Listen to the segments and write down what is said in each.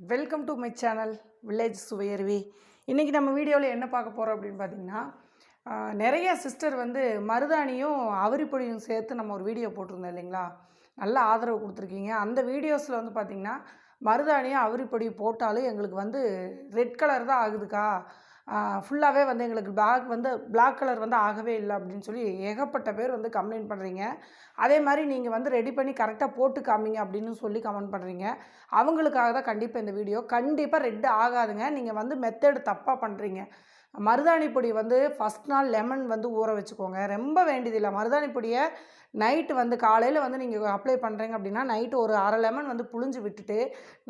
Welcome to my channel village Suvaiyaruvi இன்றைக்கி நம்ம வீடியோவில் என்ன பார்க்க போகிறோம் அப்படின்னு பார்த்தீங்கன்னா நிறைய சிஸ்டர் வந்து மருதாணியும் அவரிப்பொடியும் சேர்த்து நம்ம ஒரு வீடியோ போட்டிருந்தோம் இல்லைங்களா? நல்ல ஆதரவு கொடுத்துருக்கீங்க. அந்த வீடியோஸில் வந்து பார்த்திங்கன்னா மருதாணியும் அவரிப்பொடி போட்டாலும் எங்களுக்கு வந்து ரெட் கலர் தான் ஆகுதுக்கா? ஃபுல்லாகவே வந்து எங்களுக்கு பிளாக் வந்து பிளாக் கலர் வந்து ஆகவே இல்லை அப்படின்னு சொல்லி ஏகப்பட்ட பேர் வந்து கம்ப்ளைண்ட் பண்ணுறீங்க அதே மாதிரி நீங்கள் வந்து ரெடி பண்ணி கரெக்டாக போட்டு காமிங்க அப்படின்னு சொல்லி கமெண்ட் பண்ணுறீங்க அவங்களுக்காக தான் கண்டிப்பாக இந்த வீடியோ கண்டிப்பாக ரெட் ஆகாதுங்க. நீங்கள் வந்து மெத்தடு தப்பாக பண்ணுறீங்க மருதாணி பொடி வந்து ஃபஸ்ட் நாள் லெமன் வந்து ஊற வச்சுக்கோங்க. ரொம்ப வேண்டியதில்லை. மருதாணி பொடியை நைட்டு வந்து காலையில் வந்து நீங்கள் அப்ளை பண்ணுறீங்க அப்படின்னா நைட்டு ஒரு அரை லெமன் வந்து புழிஞ்சு விட்டுட்டு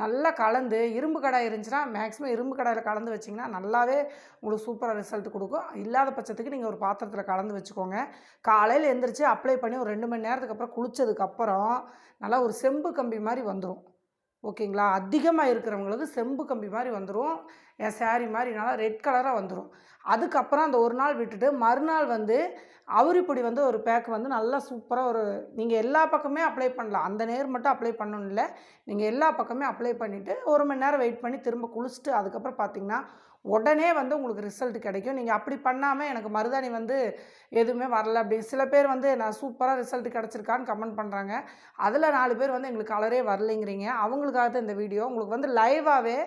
நல்லா கலந்து இரும்பு கடாய் இருந்துச்சுன்னா மேக்ஸிமம் இரும்பு கடாயில் கலந்து வச்சிங்கன்னா நல்லாவே உங்களுக்கு சூப்பராக ரிசல்ட் கொடுக்கும். இல்லாத பட்சத்துக்கு நீங்கள் ஒரு பாத்திரத்தில் கலந்து வச்சுக்கோங்க. காலையில் எழுந்திரிச்சு அப்ளை பண்ணி ஒரு ரெண்டு மணி நேரத்துக்கு அப்புறம் குளிச்சதுக்கப்புறம் நல்லா ஒரு செம்பு கம்பி மாதிரி வந்துடும் ஓகேங்களா? அதிகமாக இருக்கிறவங்களுக்கு செம்பு கம்பி மாதிரி வந்துடும் என் saree மாதிரி நல்லா ரெட் கலராக வந்துடும் அதுக்கப்புறம் அந்த ஒரு நாள் விட்டுட்டு மறுநாள் வந்து அவுரிப்பொடி வந்து ஒரு பேக் வந்து நல்லா சூப்பராக ஒரு நீங்கள் எல்லா பக்கமே அப்ளை பண்ணலாம். அந்த நேர் மட்டும் அப்ளை பண்ணணும் இல்லை. நீங்கள் எல்லா பக்கமே அப்ளை பண்ணிவிட்டு ஒரு மணி நேரம் வெயிட் பண்ணி திரும்ப குளிச்சுட்டு அதுக்கப்புறம் பார்த்தீங்கன்னா உடனே வந்து உங்களுக்கு ரிசல்ட் கிடைக்கும். நீங்கள் அப்படி பண்ணாமல் எனக்கு மருதாணி வந்து எதுவுமே வரல அப்படி சில பேர் வந்து நான் சூப்பராக ரிசல்ட் கிடச்சிருக்கான்னு கமெண்ட் பண்ணுறாங்க அதில் நாலு பேர் வந்து எங்களுக்கு கலரே வரலைங்கிறீங்க. அவங்களுக்காக தான் இந்த வீடியோ உங்களுக்கு வந்து லைவாகவே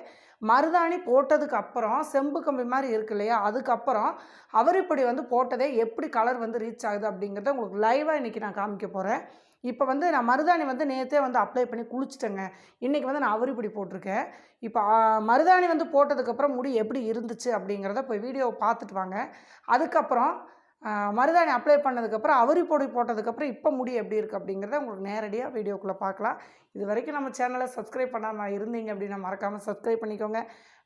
மருதாணி போட்டதுக்கு அப்புறம் செம்பு கம்பி மாதிரி இருக்கு இல்லையா? அதுக்கப்புறம் அவரிப்பொடி வந்து போட்டதே எப்படி கலர் வந்து ரீச் ஆகுது அப்படிங்கிறத உங்களுக்கு லைவாக இன்றைக்கி நான் காமிக்க போகிறேன் இப்போ வந்து நான் மருதாணி வந்து நேற்றே வந்து அப்ளை பண்ணி குளிச்சிட்டேங்க. இன்றைக்கி வந்து நான் அவரிப்பொடி போட்டிருக்கேன். இப்போ மருதாணி வந்து போட்டதுக்கப்புறம் முடி எப்படி இருந்துச்சு அப்படிங்கிறத இப்போ வீடியோவை பார்த்துட்டு வாங்க. அதுக்கப்புறம் மருதாணி அப்ளை பண்ணதுக்கப்புறம் அவரி பொடி போட்டதுக்கப்புறம் இப்போ முடி எப்படி இருக்குது அப்படிங்கிறத உங்களுக்கு நேரடியாக வீடியோக்குள்ளே பார்க்கலாம். இது வரைக்கும் நம்ம சேனலை சப்ஸ்கிரைப் பண்ணாமல் இருந்தீங்க அப்படின்னா மறக்காமல் சப்ஸ்கிரைப் பண்ணிக்கோங்க.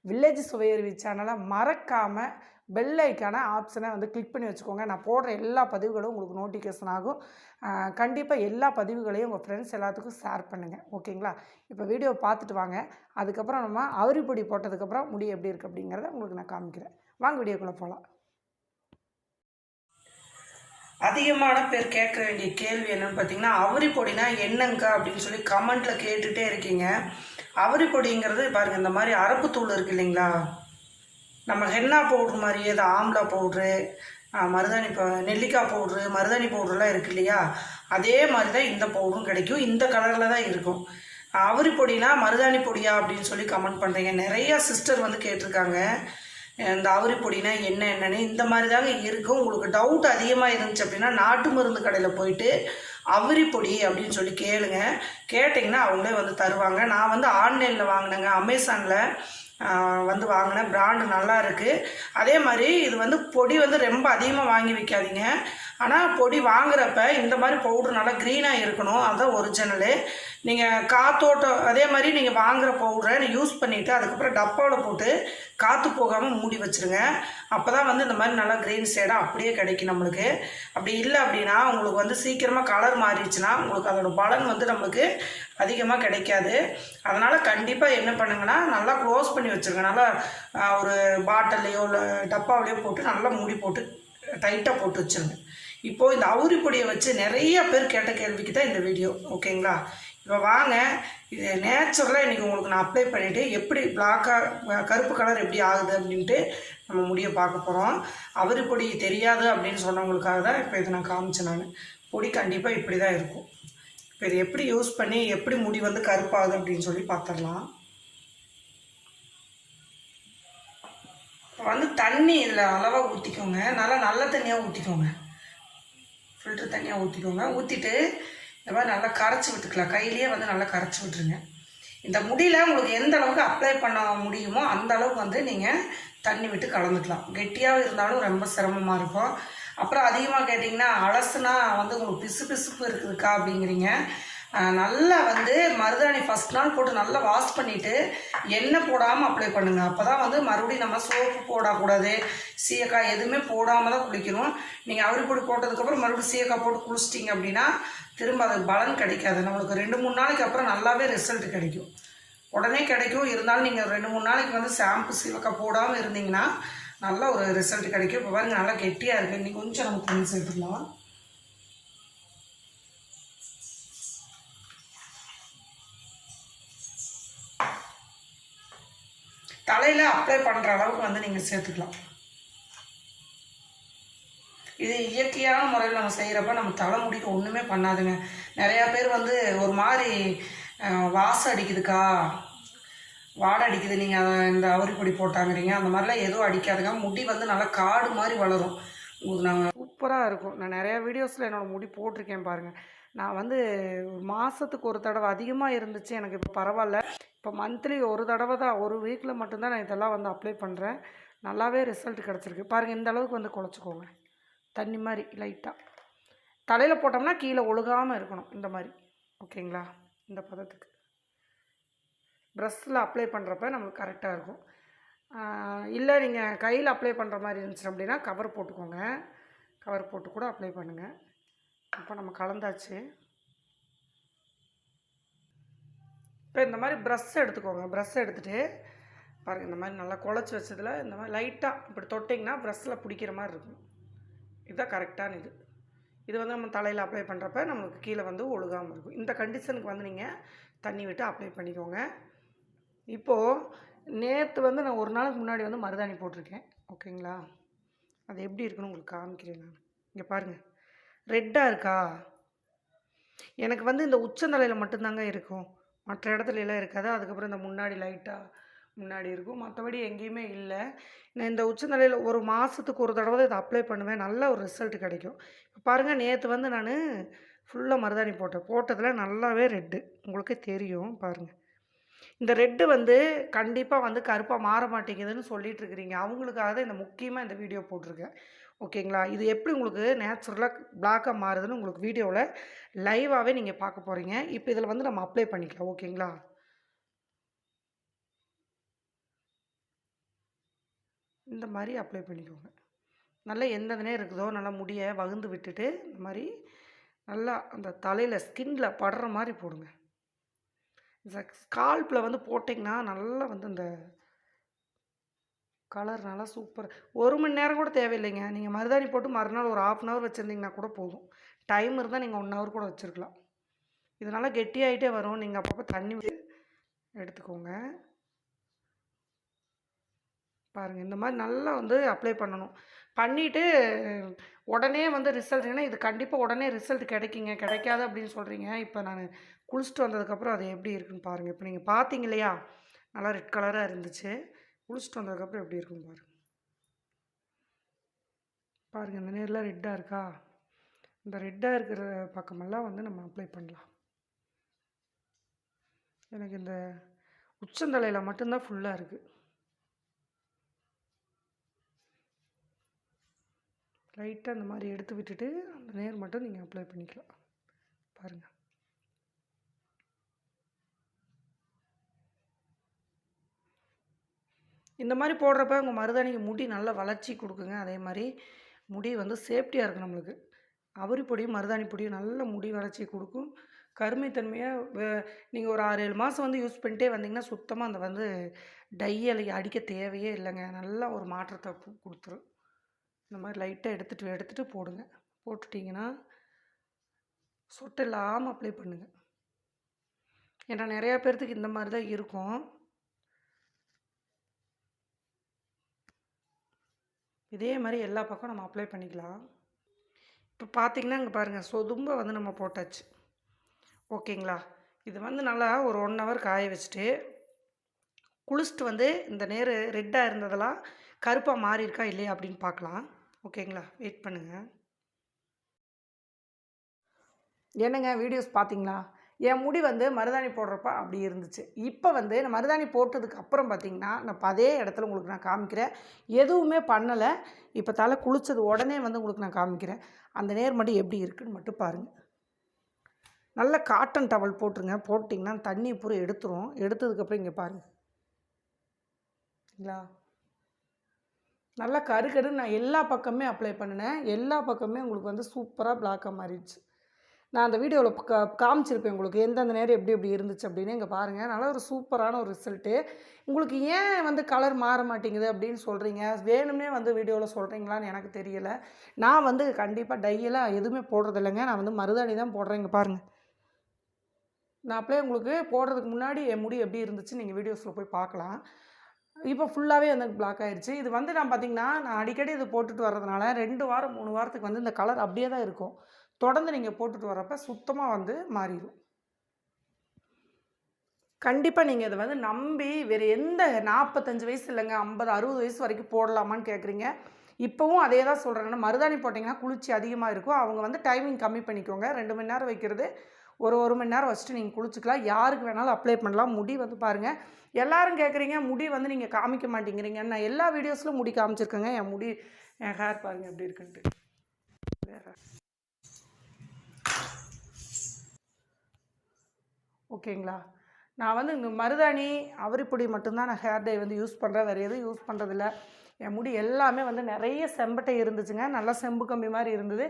வில்லேஜ் சுவையருவி சேனலை மறக்காமல் பெல் ஐக்கான ஆப்ஷனை வந்து கிளிக் பண்ணி வச்சுக்கோங்க. நான் போடுற எல்லா பதிவுகளும் உங்களுக்கு நோட்டிஃபிகேஷன் ஆகும். கண்டிப்பாக எல்லா பதிவுகளையும் உங்கள் ஃப்ரெண்ட்ஸ் எல்லாத்துக்கும் ஷேர் பண்ணுங்கள் ஓகேங்களா இப்போ வீடியோ பார்த்துட்டு வாங்க. அதுக்கப்புறம் நம்ம அவரி பொடி போட்டதுக்கப்புறம் முடி எப்படி இருக்குது அப்படிங்கிறத உங்களுக்கு நான் காமிக்கிறேன். வாங்க வீடியோக்குள்ளே போகலாம் அதிகமான பேர் கேட்க வேண்டிய கேள்வி என்னன்னு பார்த்தீங்கன்னா அவரி பொடினா என்னங்க அப்படின்னு சொல்லி கமெண்ட்டில் கேட்டுகிட்டே இருக்கீங்க. அவரி பொடிங்கிறது பாருங்கள் இந்த மாதிரி அரப்பு தூள் இருக்கு இல்லைங்களா? நம்ம ஹென்னா பவுட்ரு மாதிரியே இது ஆம்லா பவுட்ரு மருதாணி நெல்லிக்காய் பவுட்ரு மருதாணி பவுட்ருலாம் இருக்கு இல்லையா? அதே மாதிரி தான் இந்த பவுடரும் கிடைக்கும். இந்த கலரில் தான் இருக்கும். அவரி பொடினா மருதாணி பொடியா அப்படின்னு சொல்லி கமெண்ட் பண்ணுறீங்க நிறையா சிஸ்டர் வந்து கேட்டிருக்காங்க. இந்த அவரி பொடினா என்ன என்னென்னு இந்த மாதிரி தாங்க இருக்கும். உங்களுக்கு டவுட் அதிகமாக இருந்துச்சு அப்படின்னா நாட்டு மருந்து கடையில் போயிட்டு அவரி பொடி அப்படின்னு சொல்லி கேளுங்க. கேட்டிங்கன்னா அவங்களே வந்து தருவாங்க. நான் வந்து ஆன்லைனில் வாங்கினேங்க. அமேசானில் வந்து வாங்கினேன் பிராண்டு நல்லா இருக்குது அதே மாதிரி இது வந்து பொடி வந்து ரொம்ப அதிகமாக வாங்கி வைக்காதீங்க. ஆனால் பொடி வாங்குறப்ப இந்த மாதிரி பவுட்ரு நல்லா க்ரீனாக இருக்கணும். அதுதான் ஒரிஜினலு நீங்கள் காத்தோட்டம் அதே மாதிரி நீங்கள் வாங்குகிற பவுடரை யூஸ் பண்ணிவிட்டு அதுக்கப்புறம் டப்பாவில் போட்டு காற்று போகாமல் மூடி வச்சுருங்க. அப்போ தான் வந்து இந்த மாதிரி நல்லா க்ரீன் ஷேடாக அப்படியே கிடைக்கும் நம்மளுக்கு. அப்படி இல்லை அப்படின்னா உங்களுக்கு வந்து சீக்கிரமாக கலர் மாறிடுச்சுன்னா உங்களுக்கு அதோட பலன் வந்து நம்மளுக்கு அதிகமாக கிடைக்காது. அதனால் கண்டிப்பாக என்ன பண்ணுங்கன்னா நல்லா க்ளோஸ் பண்ணி வச்சுருங்க. நல்லா ஒரு பாட்டிலையோ இல்லை டப்பாவிலையோ போட்டு நல்லா மூடி போட்டு டைட்டாக போட்டு வச்சுருங்க. இப்போது இந்த அவுரி பொடியை வச்சு நிறைய பேர் கேட்ட கேள்விக்கு தான் இந்த வீடியோ ஓகேங்களா? இப்போ வாங்க. இது நேச்சுரலாக இன்றைக்கி உங்களுக்கு நான் அப்ளை பண்ணிவிட்டு எப்படி பிளாக்காக கருப்பு கலர் எப்படி ஆகுது அப்படின்ட்டு நம்ம முடிய பார்க்க போகிறோம் அவரி பொடி தெரியாது அப்படின்னு சொன்னவங்களுக்காக தான் இப்போ இதை நான் காமிச்சேன் நான். பொடி கண்டிப்பாக இப்படி தான் இருக்கும். இப்போ இது எப்படி யூஸ் பண்ணி எப்படி முடி வந்து கருப்பாகுது அப்படின்னு சொல்லி பார்த்துடலாம் இப்போ வந்து தண்ணி இதில் அளவாக ஊற்றிக்கோங்க நல்லா நல்ல தண்ணியாக ஊற்றிக்கோங்க ஃபில்ட்ரு தண்ணியாக ஊற்றிக்கோங்க ஊற்றிட்டு இந்த மாதிரி நல்லா கரைச்சி விட்டுக்கலாம். கையிலேயே வந்து நல்லா கரைச்சி விட்டுருங்க. இந்த முடியில் உங்களுக்கு எந்த அளவுக்கு அப்ளை பண்ண முடியுமோ அந்த அளவுக்கு வந்து நீங்கள் தண்ணி விட்டு கலந்துக்கலாம். கெட்டியாக இருந்தாலும் ரொம்ப சிரமமாக இருக்கும். அப்புறம் அதிகமாக கேட்டிங்கன்னா அலசுனா வந்து உங்களுக்கு பிசு பிசுப்பு இருக்குதுக்கா அப்படிங்கிறீங்க. நல்லா வந்து மருதாணி ஃபஸ்ட் நாள் போட்டு நல்லா வாஷ் பண்ணிவிட்டு எண்ணெய் போடாமல் அப்ளை பண்ணுங்கள் அப்போ தான் வந்து மறுபடியும் நம்ம சோப்பு போடக்கூடாது சீயக்காய் எதுவுமே போடாமல் தான் குளிக்கணும். நீங்கள் அவரி பொடி போட்டதுக்கப்புறம் மறுபடியும் சீயக்காய் போட்டு குளிச்சிட்டிங்க அப்படின்னா திரும்ப அதுக்கு பலன் கிடைக்காது. நம்மளுக்கு ரெண்டு மூணு நாளைக்கு அப்புறம் நல்லாவே ரிசல்ட் கிடைக்கும். உடனே கிடைக்கும். இருந்தாலும் நீங்கள் ரெண்டு மூணு நாளைக்கு வந்து ஷாம்பு சீவக்காய் போடாமல் இருந்தீங்கன்னா நல்ல ஒரு ரிசல்ட் கிடைக்கும். இப்போ பாருங்கள் நல்லா கெட்டியாக இருக்குது நீ கொஞ்சம் நம்ம தண்ணி சேர்த்துக்கலாம் தலையில் அப்ளை பண்ணுற அளவுக்கு வந்து நீங்கள் சேர்த்துக்கலாம். இது இயற்கையான முறையில் நம்ம செய்கிறப்ப நம்ம தலைமுடிக்கு ஒன்றுமே பண்ணாதுங்க. நிறையா பேர் வந்து ஒரு மாதிரி வாசம் அடிக்குதுக்கா? வாடை அடிக்குது நீங்கள் இந்த அவரிப்பொடி போட்டாங்கிறீங்க அந்த மாதிரிலாம் எதுவும் அடிக்காதுங்க. முடி வந்து நல்லா காடு மாதிரி வளரும். உங்களுக்கு நாங்கள் சூப்பராக இருக்கும். நான் நிறையா வீடியோஸில் என்னோடய முடி போட்டிருக்கேன் பாருங்கள் நான் வந்து மாதத்துக்கு ஒரு தடவை அதிகமாக இருந்துச்சு எனக்கு இப்போ பரவாயில்ல. இப்போ மந்த்லி ஒரு தடவை தான் ஒரு வீக்கில் மட்டும்தான் நான் இதெல்லாம் வந்து அப்ளை பண்ணுறேன் நல்லாவே ரிசல்ட் கிடச்சிருக்கு. பாருங்கள் இந்த அளவுக்கு வந்து குழச்சிக்கோங்க தண்ணி மாதிரி லைட்டாக தலையில் போட்டோம்னா கீழே ஒழுகாமல் இருக்கணும் இந்த மாதிரி. ஓகேங்களா? இந்த பதத்துக்கு. ப்ரெஷ்ஷில் அப்ளை பண்ணுறப்ப நம்மளுக்கு கரெக்டாக இருக்கும். இல்லை நீங்கள் கையில் அப்ளை பண்ணுற மாதிரி இருந்துச்சு அப்படின்னா கவர் போட்டுக்கோங்க. கவர் போட்டு கூட அப்ளை பண்ணுங்கள் இப்போ நம்ம கலந்தாச்சு. இப்போ இந்த மாதிரி ப்ரஷ் எடுத்துக்கோங்க. ப்ரஷ் எடுத்துகிட்டு பாருங்கள் இந்த மாதிரி நல்லா குழச்சி வச்சதில் இந்த மாதிரி லைட்டாக இப்படி தொட்டிங்கன்னா ப்ரஷ்ஷில் பிடிக்கிற மாதிரி இருக்கும். இதுதான் கரெக்டான இது. இது வந்து நம்ம தலையில் அப்ளை பண்ணுறப்ப நம்மளுக்கு கீழே வந்து ஒழுகாமல் இருக்கும். இந்த கண்டிஷனுக்கு வந்து நீங்கள் தண்ணி விட்டு அப்ளை பண்ணிக்கோங்க. இப்போது நேற்று வந்து நான் ஒரு நாளுக்கு முன்னாடி வந்து மருதாணி போட்டிருக்கேன். ஓகேங்களா? அது எப்படி இருக்குன்னு உங்களுக்கு காமிக்கிறேன் நான். இங்கே பாருங்கள் ரெட்டாக இருக்கா? எனக்கு வந்து இந்த உச்சந்தலையில் மட்டும்தாங்க இருக்கும். மற்ற இடத்துல எல்லாம் இருக்காது. அதுக்கப்புறம் இந்த முன்னாடி லைட்டாக முன்னாடி இருக்கும். மற்றபடி எங்கேயுமே இல்லை. நான் இந்த உச்சநிலையில் ஒரு மாதத்துக்கு ஒரு தடவை இதை அப்ளை பண்ணுவேன். நல்ல ஒரு ரிசல்ட் கிடைக்கும். இப்போ பாருங்கள் நேற்று வந்து நான் ஃபுல்லாக மருதாணி போட்டேன். போட்டதில் நல்லாவே ரெட்டு உங்களுக்கே தெரியும். பாருங்கள் இந்த ரெட்டு வந்து கண்டிப்பாக வந்து கருப்பாக மாற மாட்டேங்குதுன்னு சொல்லிட்டு இருக்கிறீங்க அவங்களுக்காக தான் இந்த முக்கியமாக இந்த வீடியோ போட்டிருக்கேன். ஓகேங்களா? இது எப்படி உங்களுக்கு நேச்சுரலாக பிளாக்காக மாறுதுன்னு உங்களுக்கு வீடியோவில் லைவாகவே நீங்கள் பார்க்க போகிறீங்க இப்போ இதில் வந்து நம்ம அப்ளை பண்ணிக்கலாம். ஓகேங்களா? இந்த மாதிரி அப்ளை பண்ணிக்கோங்க. நல்லா எந்ததுனே இருக்குதோ நல்லா முடியை வகுந்து விட்டுட்டு இந்த மாதிரி நல்லா அந்த தலையில் ஸ்கின்ல படுற மாதிரி போடுங்க. ஸ்கால்ப்பில் வந்து போட்டிங்கன்னா நல்லா வந்து இந்த கலர் நல்லா சூப்பர் ஒரு மணி நேரம் கூட தேவையில்லைங்க. நீங்கள் மருதாணி போட்டு மறுநாள் ஒரு ஆஃப் அன் ஹவர் வச்சுருந்தீங்கன்னா கூட போதும். டைம் இருந்தால் நீங்கள் ஒன் ஹவர் கூட வச்சுருக்கலாம். இதனால் கெட்டியாகிட்டே வரும். நீங்கள் அப்பப்போ தண்ணி விட்டு எடுத்துக்கோங்க. பாருங்கள் இந்த மாதிரி நல்லா வந்து அப்ளை பண்ணணும். பண்ணிவிட்டு உடனே வந்து ரிசல்ட் ஏன்னா இது கண்டிப்பாக உடனே ரிசல்ட் கிடைக்குங்க. கிடைக்காது அப்படின்னு சொல்கிறீங்க இப்போ நான் குளிச்சுட்டு வந்ததுக்கப்புறம் அது எப்படி இருக்குன்னு பாருங்கள் இப்போ நீங்கள் பார்த்தீங்க இல்லையா நல்லா ரெட் கலராக இருந்துச்சு. குளிச்சுட்டு வந்ததுக்கப்புறம் எப்படி இருக்கும் பாருங்கள் பாருங்கள் இந்த நேரில் ரெட்டாக இருக்கா? இந்த ரெட்டாக இருக்கிற பக்கமெல்லாம் வந்து நம்ம அப்ளை பண்ணலாம். எனக்கு இந்த உச்சந்தலையில் மட்டும்தான் ஃபுல்லாக இருக்குது லைட்டாக அந்த மாதிரி எடுத்து விட்டுட்டு அந்த நேர் மட்டும் நீங்கள் அப்ளை பண்ணிக்கலாம். பாருங்கள் இந்த மாதிரி போடுறப்ப உங்கள் மருதாணிக்கு முடி நல்ல வளர்ச்சி கொடுக்குங்க. அதே மாதிரி முடி வந்து சேஃப்டியாக இருக்கும் நம்மளுக்கு. அவரி பொடியும் மருதாணி பொடியும் நல்ல முடி வளர்ச்சி கொடுக்கும். கருமைத்தன்மையாக நீங்கள் ஒரு ஆறு ஏழு மாதம் வந்து யூஸ் பண்ணிட்டே வந்தீங்கன்னா சுத்தமாக அந்த வந்து டையல் அடிக்க தேவையே இல்லைங்க. நல்லா ஒரு மாற்றத்தை கொடுத்துரும். இந்த மாதிரி லைட்டாக எடுத்துகிட்டு எடுத்துகிட்டு போடுங்க. போட்டுட்டிங்கன்னா சொட்டு இல்லாமல் அப்ளை பண்ணுங்கள் ஏன்னா நிறையா பேர்த்துக்கு இந்த மாதிரி தான் இருக்கும். இதே மாதிரி எல்லா பக்கம் நம்ம அப்ளை பண்ணிக்கலாம். இப்போ பார்த்தீங்கன்னா இங்கே பாருங்கள் சொதும்ப வந்து நம்ம போட்டாச்சு. ஓகேங்களா? இது வந்து நல்லா ஒரு ஒன் ஹவர் காய வச்சுட்டு குளிச்சுட்டு வந்து இந்த நேரு ரெட்டாக இருந்ததெல்லாம் கருப்பாக மாறியிருக்கா இல்லையா அப்படின்னு பார்க்கலாம் ஓகேங்களா? வெயிட் பண்ணுங்கள் என்னங்க வீடியோஸ் பார்த்தீங்களா என் முடி வந்து மருதாணி போடுறப்ப அப்படி இருந்துச்சு. இப்போ வந்து நான் மருதாணி போட்டதுக்கு அப்புறம் பார்த்தீங்கன்னா நான் அதே இடத்துல உங்களுக்கு நான் காமிக்கிறேன். எதுவுமே பண்ணலை. இப்போ தலை குளித்தது உடனே வந்து உங்களுக்கு நான் காமிக்கிறேன். அந்த நேர் மட்டும் எப்படி இருக்குன்னு மட்டும் பாருங்கள் நல்ல காட்டன் டவல் போட்டுருங்க. போட்டிங்கன்னா தண்ணி பூரா எடுத்துரும். எடுத்ததுக்கப்புறம் இங்கே பாருங்கள் சரிங்களா? நல்லா கருகருன்னு நான் எல்லா பக்கமே அப்ளை பண்ணினேன். எல்லா பக்கமே உங்களுக்கு வந்து சூப்பராக பிளாக்காக மாறிடுச்சு. நான் அந்த வீடியோவில் கா காமிச்சிருப்பேன் உங்களுக்கு. எந்தெந்த நேரம் எப்படி எப்படி இருந்துச்சு அப்படின்னு. இங்கே பாருங்கள் நல்ல ஒரு சூப்பரான ஒரு ரிசல்ட்டு. உங்களுக்கு ஏன் வந்து கலர் மாற மாட்டேங்குது அப்படின்னு சொல்கிறீங்க வேணும்னே வந்து வீடியோவில் சொல்கிறீங்களான்னு எனக்கு தெரியலை. நான் வந்து கண்டிப்பாக டையெல்லாம் எதுவுமே போடுறது இல்லைங்க நான் வந்து மருதாணி தான் போடுறேங்க பாருங்கள் நான் அப்படியே உங்களுக்கு போடுறதுக்கு முன்னாடி என் முடி எப்படி இருந்துச்சு நீங்கள் வீடியோஸில் போய் பார்க்கலாம். இப்போ ஃபுல்லாகவே வந்து பிளாக் ஆயிடுச்சு இது வந்து நான் பார்த்தீங்கன்னா நான் அடிக்கடி இது போட்டுட்டு வர்றதுனால ரெண்டு வாரம் மூணு வாரத்துக்கு வந்து இந்த கலர் அப்படியே தான் இருக்கும். தொடர்ந்து நீங்கள் போட்டுட்டு வரப்போ சுத்தமாக வந்து மாறிடும் கண்டிப்பாக நீங்கள் இதை வந்து நம்பி வேறு எந்த நாற்பத்தஞ்சு வயசு இல்லைங்க ஐம்பது அறுபது வயசு வரைக்கும் போடலாமான்னு கேட்குறீங்க இப்போவும் அதே தான் சொல்கிறேன் மருதாணி போட்டிங்கன்னா குளிர்ச்சி அதிகமாக இருக்கும். அவங்க வந்து டைமிங் கம்மி பண்ணிக்கோங்க. ரெண்டு மணி நேரம் வைக்கிறது ஒரு ஒரு மணி நேரம் வச்சுட்டு நீங்கள் குளிச்சுக்கலாம். யாருக்கு வேணாலும் அப்ளை பண்ணலாம். முடி வந்து பாருங்கள் எல்லாரும் கேட்குறீங்க முடி வந்து நீங்கள் காமிக்க மாட்டேங்கிறீங்க. நான் எல்லா வீடியோஸ்லையும் முடி காமிச்சிருக்கேங்க. என் முடி என் ஹேர் பாருங்கள் எப்படி இருக்குன்ட்டு. வேற ஓகேங்களா? நான் வந்து இந்த மருதாணி அவரிப்பொடி மட்டும்தான் நான் ஹேர் டை வந்து யூஸ் பண்ணுறேன் வேறு எதுவும் யூஸ் பண்ணுறதில்ல என் முடி எல்லாமே வந்து நிறைய செம்பட்டை இருந்துச்சுங்க. நல்லா செம்பு கம்பி மாதிரி இருந்தது.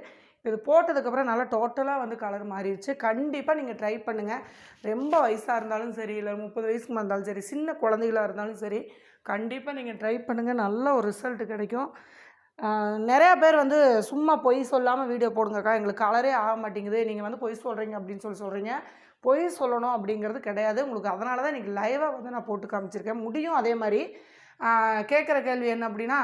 இது போட்டதுக்கப்புறம் நல்லா டோட்டலாக வந்து கலர் மாறிடுச்சு. கண்டிப்பாக நீங்கள் ட்ரை பண்ணுங்கள் ரொம்ப வயசாக இருந்தாலும் சரி இல்லை முப்பது வயசுக்கு இருந்தாலும் சரி சின்ன குழந்தைகளாக இருந்தாலும் சரி கண்டிப்பாக நீங்கள் ட்ரை பண்ணுங்கள் நல்ல ஒரு ரிசல்ட் கிடைக்கும். நிறையா பேர் வந்து சும்மா பொய் சொல்லாமல் வீடியோ போடுங்கக்கா. எங்களுக்கு கலரே ஆக மாட்டேங்குது. நீங்கள் வந்து பொய் சொல்கிறீங்க அப்படின்னு சொல்லி சொல்கிறீங்க பொய் சொல்லணும் அப்படிங்கிறது கிடையாது. உங்களுக்கு அதனால தான் இன்றைக்கி லைவாக வந்து நான் போட்டு காமிச்சிருக்கேன். முடியும் அதே மாதிரி கேட்குற கேள்வி என்ன அப்படின்னா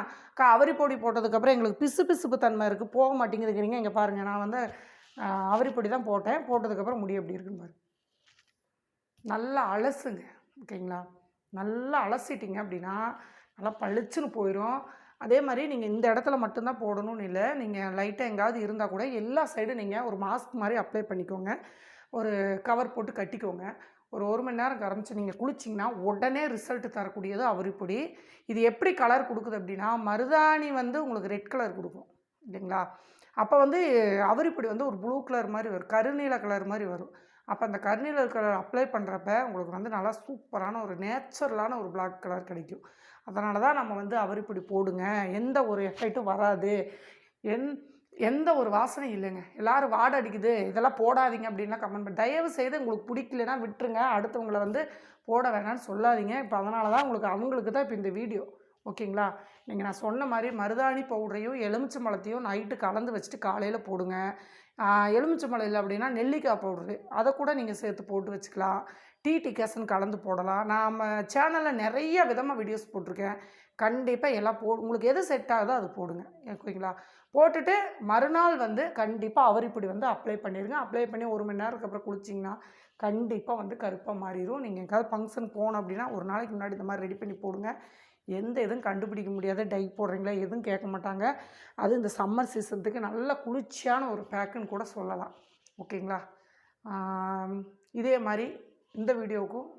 அவரிப்பொடி அவரி பொடி போட்டதுக்கப்புறம் எங்களுக்கு பிசு பிசுப்பு தன்மை இருக்குது போக மாட்டேங்குதுங்கிறீங்க. இங்கே பாருங்கள் நான் வந்து அவரிப்பொடி அவரி பொடி தான் போட்டேன். போட்டதுக்கப்புறம் முடி எப்படி இருக்குன்னு பாருங்க. நல்லா அலசுங்க. ஓகேங்களா? நல்லா அலசிட்டிங்க அப்படின்னா நல்லா பளிச்சுன்னு போயிடும் அதே மாதிரி நீங்கள் இந்த இடத்துல மட்டும்தான் போடணும்னு இல்லை. நீங்கள் லைட்டாக எங்காவது இருந்தால் கூட எல்லா சைடும் நீங்கள் ஒரு மாஸ்க் மாதிரி அப்ளை பண்ணிக்கோங்க. ஒரு கவர் போட்டு கட்டிக்கோங்க. ஒரு ஒரு மணி நேரம் கரமிச்சு நீங்கள் குளிச்சிங்கன்னா உடனே ரிசல்ட் தரக்கூடியது அவரிப்பொடி இது எப்படி கலர் கொடுக்குது அப்படின்னா மருதாணி வந்து உங்களுக்கு ரெட் கலர் கொடுக்கும். இல்லைங்களா? அப்போ வந்து அவரிப்பொடி வந்து ஒரு ப்ளூ கலர் மாதிரி வரும். கருநீல கலர் மாதிரி வரும். அப்போ அந்த கருநீல கலர் அப்ளை பண்ணுறப்ப உங்களுக்கு வந்து நல்லா சூப்பரான ஒரு நேச்சுரலான ஒரு பிளாக் கலர் கிடைக்கும். அதனால தான் நம்ம வந்து அவரிப்பொடி போடுங்க. எந்த ஒரு எஃபெக்ட்டும் வராது. என் எந்த ஒரு வாசனையும் இல்லைங்க. எல்லோரும் வாடை அடிக்குது இதெல்லாம் போடாதீங்க அப்படின்லாம் கமெண்ட் பண்ணி தயவு செய்து உங்களுக்கு பிடிக்கலனா விட்டுருங்க. அடுத்தவங்கள வந்து போட வேணாம்னு சொல்லாதீங்க. இப்போ அதனால தான் உங்களுக்கு அவங்களுக்கு தான் இப்போ இந்த வீடியோ ஓகேங்களா? நீங்கள் நான் சொன்ன மாதிரி மருதாணி பவுடரையும் எலுமிச்சம்பழத்தையும் நைட்டு கலந்து வச்சுட்டு காலையில் போடுங்க. எலுமிச்சம்பழம் இல்லை அப்படின்னா நெல்லிக்காய் பவுடரு. அதை கூட நீங்கள் சேர்த்து போட்டு வச்சுக்கலாம். டீ டிகேசன் கலந்து போடலாம். நாம் சேனலில் நிறைய விதமாக வீடியோஸ் போட்டிருக்கேன். கண்டிப்பாக எல்லாம் போ உங்களுக்கு எது செட் ஆகுதோ அது போடுங்க. ஓகேங்களா? போட்டுட்டு மறுநாள் வந்து கண்டிப்பாக அவரிப்படி வந்து அப்ளை பண்ணிடுங்க அப்ளை பண்ணி ஒரு மணி நேரத்துக்கு அப்புறம் குளிச்சிங்கன்னா கண்டிப்பாக வந்து கருப்பாக மாறிடும் நீங்கள் எங்கேயாவது ஃபங்க்ஷன் போகணும் அப்படின்னா ஒரு நாளைக்கு முன்னாடி இந்த மாதிரி ரெடி பண்ணி போடுங்க. எந்த இதுவும் கண்டுபிடிக்க முடியாத டை போடுறீங்களா? எதுவும் கேட்க மாட்டாங்க. அது இந்த சம்மர் சீசனுக்கு நல்ல குளிர்ச்சியான ஒரு பேக்குன்னு கூட சொல்லலாம். ஓகேங்களா? இதே மாதிரி இந்த வீடியோவுக்கும்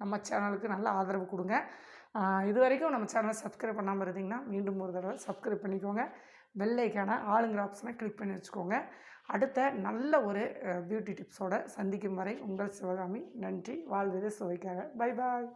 நம்ம சேனலுக்கு நல்ல ஆதரவு கொடுங்க. இது வரைக்கும் நம்ம சேனலை சப்ஸ்கிரைப் பண்ணாமல் இருந்தீங்கன்னா மீண்டும் ஒரு தடவை சப்ஸ்கிரைப் பண்ணிக்கோங்க. வெள்ளைக்கான ஆளுங்கிற ஆப்ஷனை கிளிக் பண்ணி வச்சுக்கோங்க. அடுத்த நல்ல ஒரு பியூட்டி டிப்ஸோட சந்திக்கும் வரை உங்கள் சிவகாமி நன்றி. வாழ்வதே சுவைக்காக. Bye bye